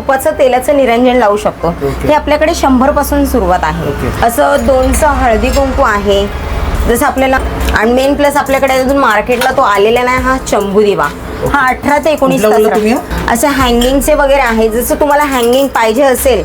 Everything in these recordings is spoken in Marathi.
तुपाचं तेलाचं निरंजन लावू शकतो. हे आपल्याकडे शंभरपासून सुरुवात आहे. असं दोनचं हळदी कुंकू आहे. जसं आपल्याला आणि मेन प्लस आपल्याकडे अजून मार्केटला तो आलेला नाही हा चंबू दिवा. हा अठरा ते एकोणीस. असे हँगिंगचे वगैरे आहे. जसं तुम्हाला हँगिंग पाहिजे असेल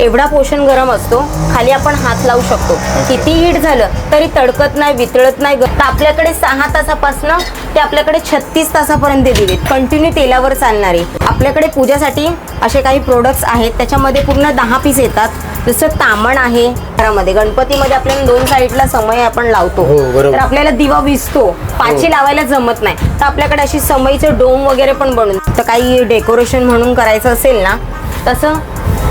एवढा पोषण गरम असतो. खाली आपण हात लावू शकतो. किती हीट झालं तरी तडकत नाही वितळत नाही. तर आपल्याकडे सहा तासापासनं ते आपल्याकडे छत्तीस तासापर्यंत दिले कंटिन्यू तेलावर चालणारे. आपल्याकडे पूजासाठी असे काही प्रोडक्ट्स आहेत. त्याच्यामध्ये पूर्ण दहा पीस येतात. जसं तामण आहे घरामध्ये. गणपतीमध्ये आपल्याला दोन साईडला समय आपण लावतो. हो. तर आपल्याला दिवा विजतो पाची लावायला जमत नाही. तर आपल्याकडे अशी समईचं डोम वगैरे पण बनून तर काही डेकोरेशन म्हणून करायचं असेल ना तसं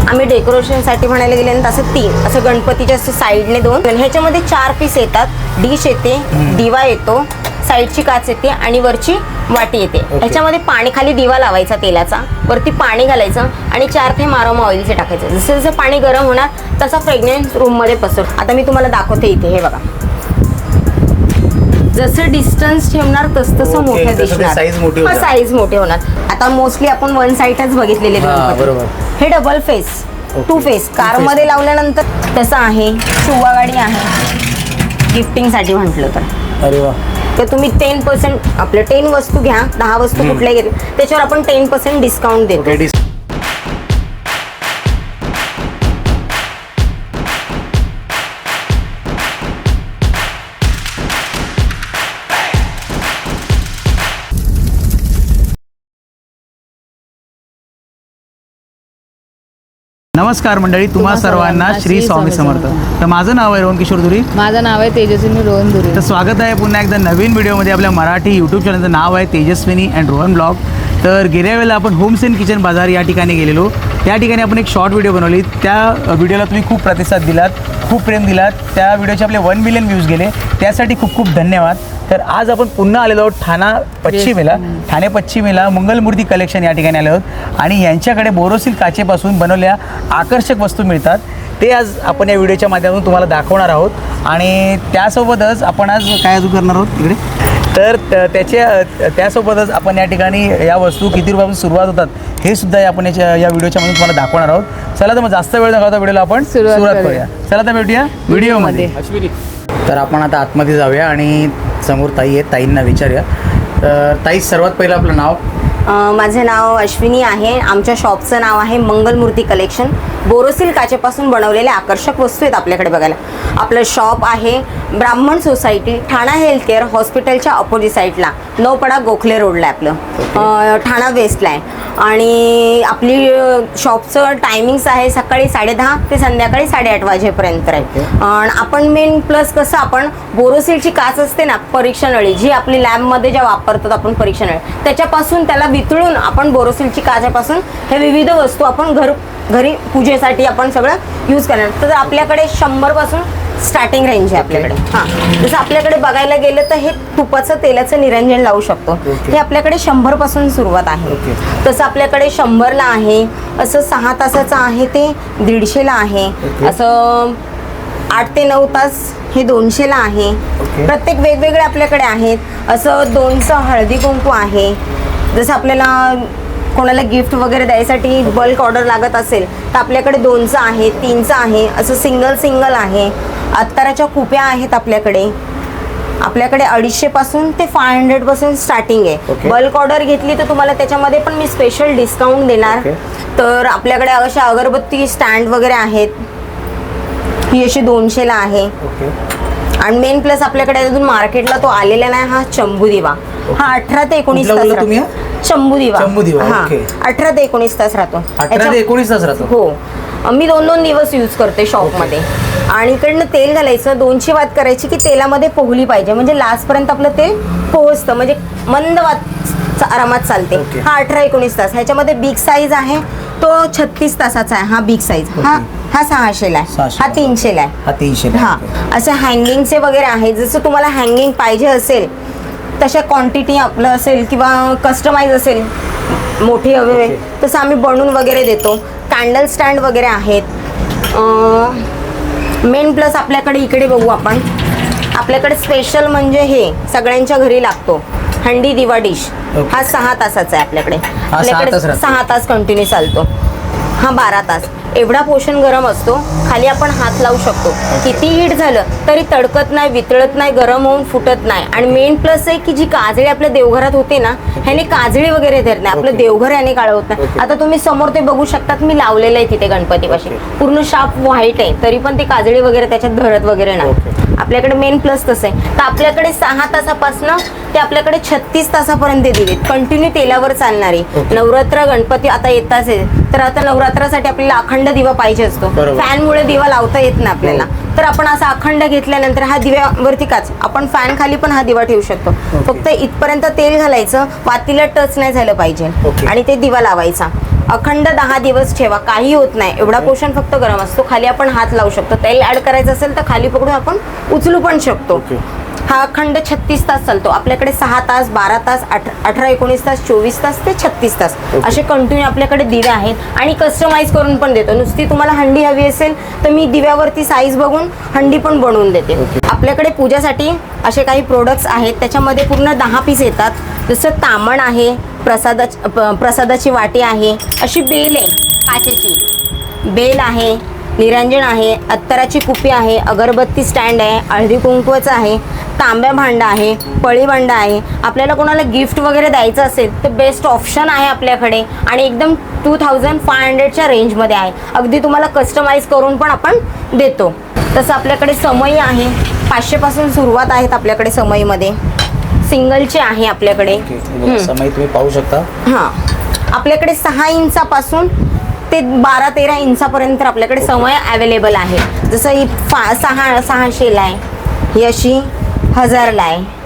आम्ही डेकोरेशनसाठी म्हणायला गेले ना तसं तीन. असं गणपतीच्या असं साईडने दोन. ह्याच्यामध्ये चार पीस येतात. डिश येते दिवा येतो साईडची काच येते आणि वरची वाटी येते. ह्याच्यामध्ये पाणी खाली दिवा लावायचा तेलाचा. वरती पाणी घालायचं आणि चार थेंब आरोमा ऑइलचे टाकायचं. जसं जसं पाणी गरम होणार तसा फ्रेग्रन्स रूममध्ये पसर. आता मी तुम्हाला दाखवते इथे हे बघा. जसं डिस्टन्स ठेवणार तस तसं मोठं ते दिसणार. साईज मोठे होणार. आता मोस्टली आपण वन साईडच बघितलेले हा. हे double face. Two face car. मध्ये लावल्यानंतर तसं आहे. शिवा गाडी आहे. गिफ्टिंगसाठी म्हटलं तर. अरे वा. तर तुम्ही टेन पर्सेंट आपलं टेन वस्तू घ्या दहा वस्तू कुठल्या घेतल्या त्याच्यावर आपण टेन पर्सेंट डिस्काउंट देतो. नमस्कार मंडळी तुम्हा सर्वांना श्री स्वामी समर्थ. तर माझं नाव आहे रोहन किशोर धुरी माझं नाव आहे तेजस्विनी रोहन दुरे. तर स्वागत आहे पुन्हा एकदा नवीन व्हिडिओमध्ये आपल्या मराठी यूट्यूब चॅनलचं नाव आहे तेजस्विनी अँड रोहन ब्लॉग तर गेल्या वेळेला आपण होम्स अँड किचन बाजार या ठिकाणी गेलेलो. त्या ठिकाणी आपण एक शॉर्ट व्हिडिओ बनवली. त्या व्हिडिओला तुम्ही खूप प्रतिसाद दिलात खूप प्रेम दिलात. त्या व्हिडिओचे आपले वन मिलियन व्ह्यूज गेले. त्यासाठी खूप खूप धन्यवाद. तर आज आपण पुन्हा आलेलो आहोत ठाणा पश्चिमेला. ठाणे पश्चिमेला मंगलमूर्ती कलेक्शन या ठिकाणी आले आहोत. आणि यांच्याकडे बोरोसिल काचेपासून बनवलेल्या आकर्षक वस्तू मिळतात. ते आज आपण या व्हिडिओच्या माध्यमातून तुम्हाला दाखवणार आहोत. आणि त्यासोबतच आपण आज काय अजून करणार आहोत इकडे? तर त्याच्या त्यासोबतच आपण या ठिकाणी या वस्तू किती रुपयापासून सुरुवात होतात हे सुद्धा आपण याच्या या व्हिडिओच्या मधून तुम्हाला दाखवणार आहोत. चला तर मग जास्त वेळ नका व्हिडिओला आपण सुरुवात करूया. चला तर भेटूया व्हिडिओमध्ये. तर आपण आता आतमध्ये जाऊया आणि समोर ताई आहेत ताईंना विचारूया. तर ताई सर्वात पहिलं आपलं नाव? माझे नाव अश्विनी आहे. आमच्या शॉपचं नाव आहे मंगलमूर्ती कलेक्शन बोरोसिल काचेपासून बनवलेल्या आकर्षक वस्तू आहेत आपल्याकडे बघायला. आपलं शॉप आहे Brahman society Thane health care हॉस्पिटलच्या अपोजिट साईडला नौपडा गोखले रोडला आहे आपलं. ठाणा वेस्टला आहे. आणि आपली शॉपचं टायमिंग्स आहे सकाळी साडेदहा ते संध्याकाळी साडेआठ वाजेपर्यंत. आहे आणि आपण मेन प्लस कसं आपण बोरोसिलची काच असते ना परीक्षा नळी जी आपली लॅबमध्ये ज्या वापरतात आपण परीक्षा नळी त्याच्यापासून त्याला वितळून आपण बोरोसिलची काचापासून हे विविध वस्तू आपण घर घरी पूजेसाठी आपण सगळं यूज करणार. तर आपल्याकडे शंभरपासून स्टार्टिंग रेंज आहे आपल्याकडे. हां. जसं आपल्याकडे बघायला गेलं तर हे तुपाचं तेलाचं निरंजन लावू शकतो. हे आपल्याकडे शंभरपासून सुरुवात आहे. तसं आपल्याकडे शंभरला आहे. असं सहा तासाचं आहे ते दीडशेला आहे. असं आठ ते नऊ तास हे दोनशेला आहे. प्रत्येक वेगवेगळे आपल्याकडे आहेत. असं दोनचं हळदी कुंकू आहे. जसं आपल्याला कोणाला गिफ्ट वगैरे द्यायसाठी बल्क ऑर्डर लागत असेल तर आपल्याकडे दोनचं आहे तीनचं आहे असं सिंगल सिंगल आहे. अत्तराच्या कुप्या आहेत आपल्याकडे. आपल्याकडे अडीचशे पासून ते फाय हंड्रेडपासून स्टार्टिंग आहे. बल्क ऑर्डर घेतली तर तुम्हाला त्याच्यामध्ये पण मी स्पेशल डिस्काउंट देणार. तर आपल्याकडे अशा अगरबत्ती स्टँड वगैरे आहेत. ही अशी दोनशेला आहे. आणि मेन प्लस आपल्याकडे अजून मार्केटला तो आलेला नाही हा चंबू दिवा हा अठरा ते एकोणीस तास राहतो. तुम्ही? हा? चंबू दिवा. चंबू दिवा, हा ओके. अठरा ते एकोणीस तास राहतो. अठरा याच्या- ते एकोणीस तास राहतो. हो. मी दोन दोन दिवस यूज करते शॉपमध्ये आणि इकडनं तेल घालायचं. दोनशे वात करायची की तेलामध्ये पोहली पाहिजे. म्हणजे लास्टपर्यंत आपलं तेल पोहोचतं. म्हणजे मंद वात आरामात चालते. ओके. हा अठरा एकोणीस तास. ह्याच्यामध्ये बिग साईज आहे. तो छत्तीस तासाचा आहे. हा बिग साईज हा हा सहाशेला आहे. सहाशे. हा तीनशेला आहे. हा तीनशे हा. असे हँगिंगचे वगैरे आहे. जसं तुम्हाला हँगिंग पाहिजे असेल तशा क्वांटिटी आपलं असेल किंवा कस्टमाइज असेल मोठी हवी. तसं आम्ही बनवून वगैरे देतो कॅन्डल स्टँड वगैरे आहेत मेन प्लस आपल्याकडे इकडे बघू आपण आपल्याकडे स्पेशल म्हणजे हे सगळ्यांच्या घरी लागतो हंडी दिवा डिश. हा सहा तासाचा आहे आपल्याकडे आपल्याकडे. सहा तास कंटिन्यू चालतो हा बारा तास एवढा पोषण गरम असतो खाली आपण हात लावू शकतो किती हीट झालं तरी तडकत नाही वितळत नाही गरम होऊन फुटत नाही आणि मेन प्लस आहे की जी काजळी आपल्या देवघरात होते ना ह्याने काजळी वगैरे धरत नाही आपलं. देवघर याने काळं होत नाही. आता तुम्ही समोर ते बघू शकतात मी लावलेलं आहे तिथे गणपतीपाशी. पूर्ण शाप व्हाईट आहे तरी पण ते काजळी वगैरे त्याच्यात धरत वगैरे नाही. आपल्याकडे मेन प्लस तसं आहे. तर आपल्याकडे सहा तासापासनं ते आपल्याकडे छत्तीस तासापर्यंत दिलेत कंटिन्यू तेलावर चालणारी. नवरात्र गणपती आता येताच आहे तर आता नवरात्रासाठी आपल्याला अखंड दिवा पाहिजे असतो. फॅनमुळे दिवा लावता येत नाही आपल्याला. तर आपण असा अखंड घेतल्यानंतर हा दिव्यावरती काच. आपण फॅन खाली पण हा दिवा ठेवू शकतो. फक्त इथपर्यंत तेल घालायचं. वातीला टच नाही झालं पाहिजे. आणि ते दिवा लावायचा. अखंड दहा दिवस ठेवा काही होत नाही. एवढा पोषण फक्त गरम असतो. खाली आपण हात लावू शकतो. तेल ऍड करायचं असेल तर खाली पकडून आपण उचलू पण शकतो. हा अखंड छत्तीस तास चालतो. आपल्याकडे सहा तास बारा तास अठ- अठरा एकोणीस तास चोवीस तास ते छत्तीस तास. असे कंटिन्यू आपल्याकडे दिवे आहेत आणि कस्टमाइज करून पण देतो. नुसती तुम्हाला हंडी हवी असेल तर मी दिव्यावरती साईज बघून हंडी पण बनवून देते. आपल्याकडे पूजासाठी असे काही प्रोडक्ट्स आहेत. त्याच्यामध्ये पूर्ण दहा पीस येतात. जसं तामण आहे प्रसादाची प- प्रसादाची वाटी आहे. अशी बेल आहे काचेची. बेल आहे निरंजन आहे अत्तराची कुपी आहे अगरबत्ती स्टँड आहे हळदी कुंकवाचं आहे तांब्या भांडं आहे पळी भांडं आहे. आपल्याला कोणाला गिफ्ट वगैरे द्यायचं असेल तर बेस्ट ऑप्शन आहे आपल्याकडे. आणि एकदम टू थाउजंड फाय हंड्रेडच्या रेंजमध्ये आहे. अगदी तुम्हाला कस्टमाइज करून पण आपण देतो. तसं आपल्याकडे समयी आहे. पाचशेपासून सुरुवात आहेत आपल्याकडे समईमध्ये. सिंगलचे आहे आपल्याकडे. हम्म. समय तुम्ही पाहू शकता. हां. आपल्याकडे सहा इंचापासून ते बारा तेरा इंचापर्यंत आपल्याकडे समय अवेलेबल आहे. जसं ही फा सहा सहाशेला आहे. ही अशी हजारला आहे.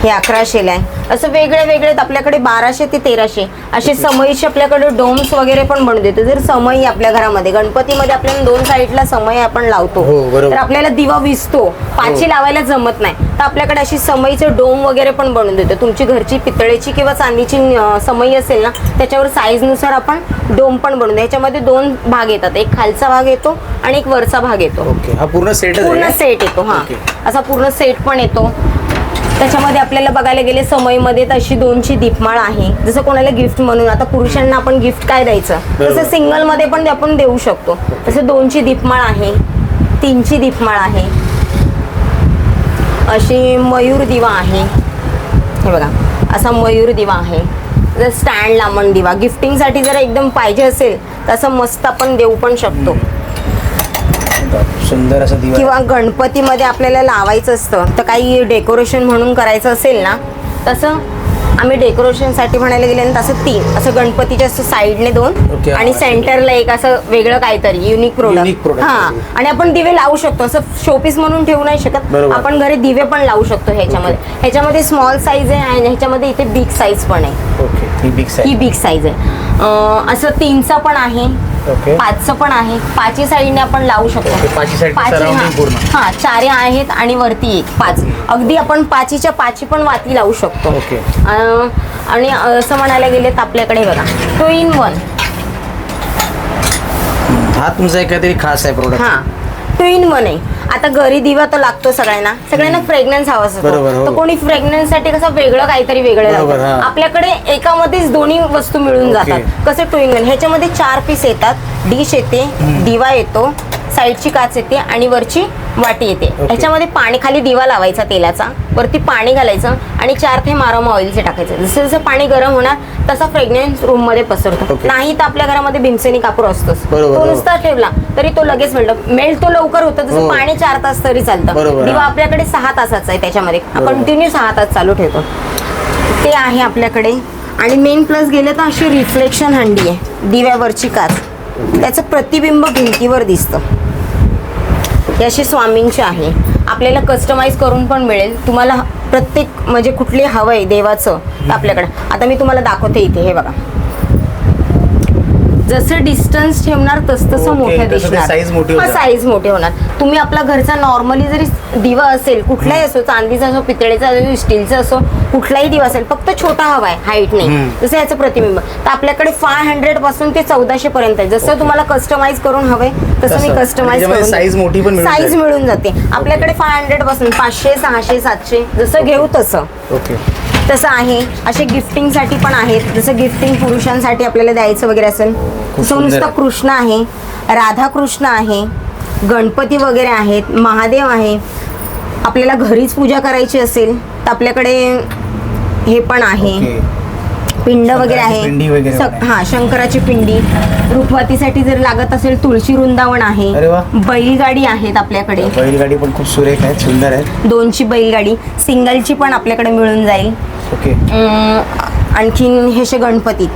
हे अकराशेला आहे. असं वेगळे वेगळे आपल्याकडे बाराशे ते तेराशे असे समईचे आपल्याकडे डोम्स वगैरे पण बनवून देतो. जर समई आपल्या घरामध्ये गणपतीमध्ये आपल्याला दोन साईडला समय आपण लावतो हो. तर आपल्याला दिवा विजतो पाची लावायला जमत नाही. तर आपल्याकडे अशी समईचे डोम वगैरे पण बनवून देतो. तुमची घरची पितळेची किंवा चांदीची समई असेल ना त्याच्यावर साईजनुसार आपण डोम पण बनवून देतो. याच्यामध्ये दोन भाग येतात. एक खालचा भाग येतो आणि एक वरचा भाग येतो. हा पूर्ण सेटच पूर्ण सेट येतो हा. असा पूर्ण सेट पण येतो. त्याच्यामध्ये आपल्याला बघायला गेले समईमध्ये तर अशी दोनची दीपमाळ आहे. जसं कोणाला गिफ्ट म्हणून आता पुरुषांना आपण गिफ्ट काय द्यायचं. तसं सिंगलमध्ये पण आपण देऊ शकतो. तसं दोनची दीपमाळ आहे तीनची दीपमाळ आहे. अशी मयूर दिवा आहे. हे बघा असा मयूर दिवा आहे. जर स्टँड लांबण दिवा गिफ्टिंगसाठी जर एकदम पाहिजे असेल तर असं मस्त आपण देऊ पण शकतो. सुंदर असा दिवा आहे. किंवा गणपतीमध्ये आपल्याला लावायचं असतं तर काही डेकोरेशन म्हणून करायचं असेल ना तसं आम्ही डेकोरेशनसाठी म्हणायला गेले ना तसं तीन असं गणपतीच्या असं साईडने दोन Okay, आणि हा, सेंटरला एक असं वेगळं काहीतरी युनिक Unique प्रोडक्ट product. हा आणि आपण दिवे लावू शकतो असं शोपीस म्हणून ठेवू नाही शकत. बरोबर. आपण घरी दिवे पण लावू शकतो ह्याच्यामध्ये. ह्याच्यामध्ये स्मॉल साईज आहे आणि ह्याच्यामध्ये इथे बिग साईज पण आहे. ओके ही बिग ही साईज बिग साईज आहे. असं तीनचं पण आहे. ओके. पाचचं पण आहे. पाचही साईडने आपण लावू शकतो. पाचही side surrounding हा. हा चारे आहेत आणि वरती एक पाच. अगदी आपण पाचीच्या पाची पण वाती लावू शकतो. ओके. अं, आणि असं म्हणायला गेले तर आपल्याकडे बघा टू इन वन. हा तुमचा एक काहीतरी खास आहे प्रोडक्ट हा. टू इन वन आहे. आता घरी दिवा तर लागतो सगळ्यांना. सगळ्यांना फ्रेग्रन्स हवा बरोबर, असतो हो. तर कोणी फ्रेग्रन्ससाठी कसं वेगळं काहीतरी वेगळं बरोबर, लावतं हा. आपल्याकडे एकामध्येच दोन्ही वस्तू मिळून ओके. जातात. कसं टू इन वन ह्याच्यामध्ये चार पीस येतात. डिश येते दिवा येतो साईडची काच येते आणि वरची वाटी येते. ह्याच्यामध्ये पाणी खाली दिवा लावायचा तेलाचा. वरती पाणी घालायचं आणि चार थेंब आरोमा ऑइलचे टाकायचं. जसं जसं पाणी गरम होणार तसा फ्रेग्रन्स रूममध्ये पसरतो. नाही तर आपल्या घरामध्ये भीमसेनी कापूर असतोच. तो. नुसता ठेवला तरी तो लगेच मिळतो. मेल्ट तो लवकर होतं जसं हो. पाणी चार तास तरी चालतं. दिवा. आपल्याकडे सहा तासाचा आहे त्याच्यामध्ये. कंटिन्यू सहा तास चालू ठेवतो. ते आहे आपल्याकडे. आणि मेन प्लस गेलं तर अशी रिफ्लेक्शन हंडी आहे. दिव्यावरची काच. त्याचं प्रतिबिंब भिंतीवर दिसतं. हे अशी स्वामींचे आहे. आपल्याला कस्टमाइज करून पण मिळेल. तुम्हाला प्रत्येक म्हणजे कुठले हवं आहे देवाचं आपल्याकडं आपल्याकडे. आता मी तुम्हाला दाखवते इथे हे बघा. जसं डिस्टन्स ठेवणार तस तसं ओके, मोठं तसं ते दिसणार size मोठी हा, होणार. साईज मोठे होणार. तुम्ही आपला घरचा नॉर्मली जरी दिवा असेल कुठलाही असो चांदीचा असो पितळेचा असो स्टीलचा असो कुठलाही दिवा असेल फक्त छोटा हवा आहे हाईट नाही. हम्म. जसं याचं प्रतिबिंब. तर आपल्याकडे फाय हंड्रेडपासून ते चौदाशे पर्यंत आहे. जसं तुम्हाला कस्टमाइज करून हवंय तसं मी तसं. कस्टमाइज त्याच्यामध्ये size मोठी पण मिळून साईज. मिळून जाते. आपल्याकडे फाय हंड्रेडपासून पाचशे सहाशे सातशे जसं घेऊ तसं. ओके. तसं आहे. असे गिफ्टिंगसाठी पण आहेत. जसं गिफ्टिंग पुरुषांसाठी आपल्याला द्यायचं वगैरे असेल नुसतं. कृष्ण आहे. राधाकृष्ण आहे. गणपती वगैरे आहेत. महादेव आहे. आपल्याला घरीच पूजा करायची असेल तर आपल्याकडे हे पण आहे. पिंड वगैरे आहे. हा शंकराची पिंडी. रुखवातीसाठी जर लागत असेल तुळशी वृंदावन आहे. बैलगाडी आहेत आपल्याकडे. बैलगाडी पण खूप सुरेख आहे सुंदर आहे दोनची बैलगाडी. सिंगलची पण आपल्याकडे मिळून जाईल. आणखीन हे असे गणपती.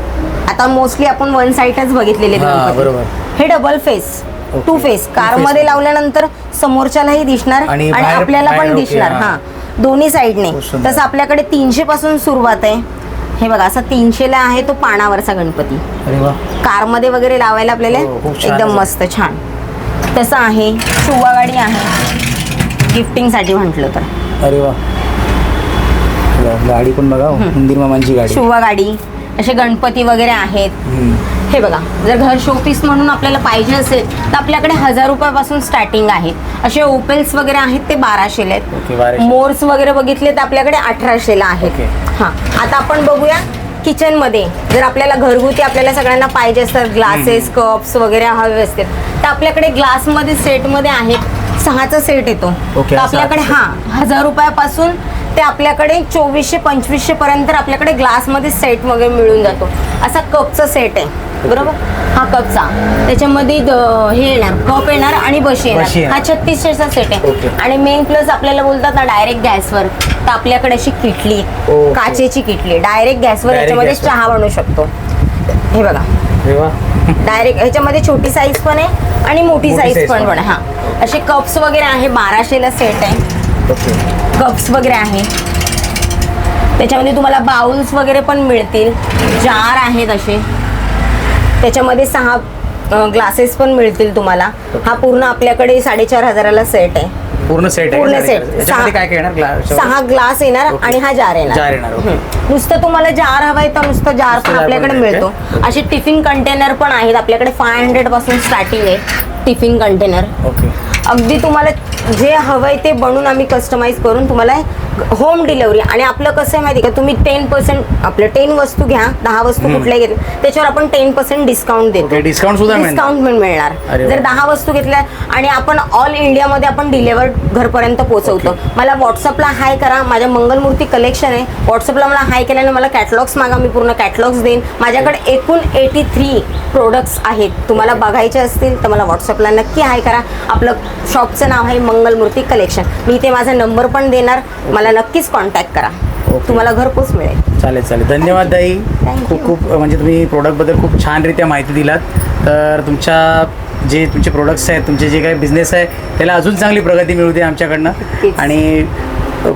आता मोस्टली आपण वन साईडच बघितलेले हा, गणपती. हे double face. Two face car face. मध्ये लावल्यानंतर समोरच्यालाही दिसणार आणि आणि बाहेर- आपल्याला बाहेर पण दिसणार. हा. हा दोन्ही साईडने खूप सुंदर. तसं आपल्याकडे तीनशे पासून सुरुवात आहे. हे बघा असा तीनशेला आहे तो पानावरचा गणपती. अरे वा. कारमध्ये वगैरे लावायला आपल्याला हो, खूप छान एकदम आहे. मस्त छान. तसं आहे शुवा गाडी आहे. गिफ्टिंगसाठी म्हटलं तर. अरे वा. वा, गाडी पण बघा मंदिर मामांची गाडी. शुवा गाडी. असे गणपती वगैरे आहेत. हे बघा जर घर शोपीस म्हणून आपल्याला पाहिजे असेल तर आपल्याकडे हजार रुपयापासून स्टार्टिंग आहेत. असे ओपेल्स वगैरे आहेत ते बाराशेला आहेत. मोर्स वगैरे बघितले तर आपल्याकडे अठराशेला आहेत. हां आता आपण बघूया किचनमध्ये जर आपल्याला घरगुती आपल्याला सगळ्यांना पाहिजे असतात ग्लासेस कप्स वगैरे हवे असतील तर आपल्याकडे ग्लासमध्ये सेटमध्ये आहेत सहाचा सेट येतो. आपल्याकडे हां हजार रुपयापासून ते आपल्याकडे चोवीसशे पंचवीसशे पर्यंत आपल्याकडे ग्लासमध्ये सेट वगैरे मिळून जातो. असा कपचा सेट आहे. बरोबर? हा कपचा. त्याच्यामध्ये हे येणार कप येणार आणि बशी येणार. हा छत्तीसशेचा सेट आहे. आणि मेन प्लस आपल्याला बोलतात ना डायरेक्ट गॅसवर. तर आपल्याकडे अशी किटली. काचेची किटली. डायरेक्ट गॅसवर याच्यामध्ये. चहा बनवू शकतो. हे बघा. डायरेक्ट ह्याच्यामध्ये छोटी साईज पण आहे आणि मोठी साईज पण पण. हा. असे कप्स वगैरे आहे बाराशेला सेट आहे. कप्स वगैरे आहे. त्याच्यामध्ये तुम्हाला बाउल्स वगैरे पण मिळतील. जार आहेत असे. त्याच्यामध्ये सहा ग्लासेस पण मिळतील तुम्हाला. हा पूर्ण आपल्याकडे साडेचार हजाराला सेट आहे. पूर्ण सेट पूर्ण? सेट सहा ग्लास येणार. आणि हा जार येणार. नुसतं तुम्हाला जार हवाय तर नुसतं जार पण आपल्याकडे मिळतो. असे टिफिन कंटेनर पण आहेत. आपल्याकडे फाय हंड्रेडपासून स्टार्टिंग आहे. Tiffin container okay. अगदी तुम्हाला जे हवंय ते बनवून आम्ही कस्टमाइज करून तुम्हाला होम डिलेवरी आणि आपलं कसं आहे माहिती आहे का? तुम्ही टेन पर्सेंट आपलं टेन वस्तू घ्या दहा वस्तू कुठल्या घेतल्या त्याच्यावर आपण टेन पर्सेंट डिस्काउंट देतो. डिस्काउंट सुद्धा डिस्काउंट मिळणार. जर दहा वस्तू घेतल्या आणि आपण ऑल इंडियामध्ये आपण डिलेवर्ड घरपर्यंत पोहोचवतो. मला व्हॉट्सअपला हाय करा. माझ्या मंगलमूर्ती कलेक्शन आहे. व्हॉट्सअपला मला हाय केल्याने मला कॅटलॉग्स मागा. मी पूर्ण कॅटलॉग्स देईन. माझ्याकडे एकूण एटी थ्री प्रोडक्ट्स आहेत. तुम्हाला बघायचे असतील तर मला व्हॉट्सअपला नक्की हाय करा. आपलं शॉपचं नाव आहे मंगलमूर्ती कलेक्शन मी इथे माझा नंबर पण देणार. मला नक्कीच कॉन्टॅक्ट करा. तुम्हाला घरपोच मिळेल. चालेल चालेल. धन्यवाद ताई. Thank you. खूप खूप म्हणजे तुम्ही प्रोडक्टबद्दल खूप छानरित्या माहिती दिलात. तर तुमच्या जे तुमचे प्रोडक्ट्स आहेत तुमचे जे काही बिझनेस आहे त्याला अजून चांगली प्रगती मिळू दे आमच्याकडनं. नक्कीच. आणि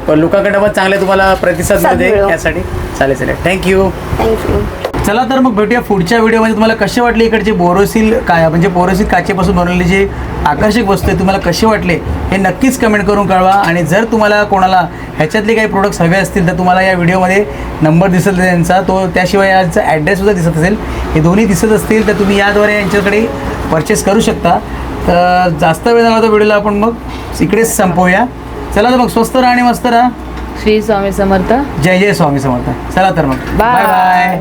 लोकांकडनं पण चांगले तुम्हाला प्रतिसाद मिळू दे मिळो. यासाठी. चालेल चालेल. थँक्यू थँक्यू चला तर मग भेटूया पुढच्या व्हिडिओमध्ये. तुम्हाला कसे वाटले इकडचे बोरोसिल काय म्हणजे बोरोसिल काचेपासून बनवलेले जे आकर्षक वस्तू आहे तुम्हाला कसे वाटले हे नक्कीच कमेंट करून कळवा. आणि जर तुम्हाला कोणाला ह्याच्यातले काही प्रोडक्ट्स हवे असतील तर तुम्हाला या व्हिडिओमध्ये नंबर दिसत असेल त्यांचा. तो त्याशिवाय यांचा ॲड्रेससुद्धा दिसत असेल. हे दोन्ही दिसत असतील तर तुम्ही याद्वारे यांच्याकडे परचेस करू शकता. तर जास्त वेळ झाला तर व्हिडिओला आपण मग. इकडेच संपवूया. चला तर मग स्वस्त राहा आणि मस्त राहा. श्री स्वामी समर्थ. जय जय स्वामी समर्थ. चला तर मग. Bye. बाय